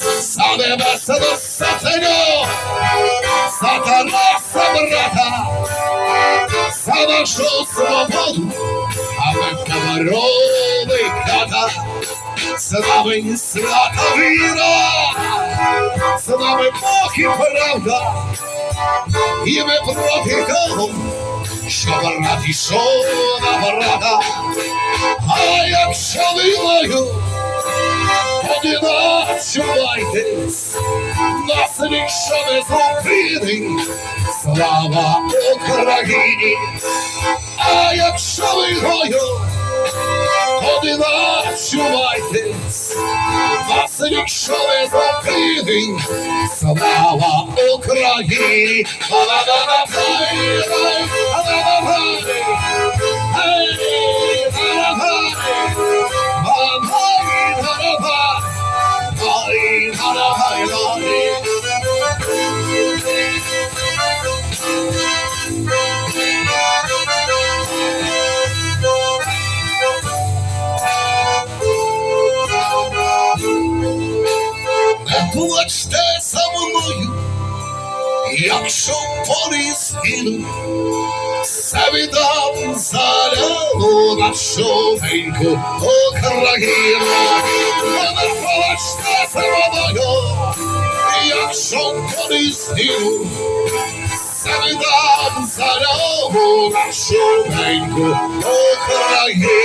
за небесну сатаню, за Тараса брата, за нашу свободу, а ми комарови хата, з нами свята віра, з нами Бог і правда, і ми проти того, що брат ішов на брата, а якщо війною Одинадцювайтесь, нас ніщо не зупинить, слава Україні, а якщо війною одинадцювайтесь, нас ніщо не зупинить, слава Україні. Ла-ла-ла-ла-ла-ла-ла-ла-ла-ла. плачте за мною, якщо полі все завідав заляну на шовеньку Україну, вона плачте за мною, якщо полі згину, завідав заляну на шовеньку Україну.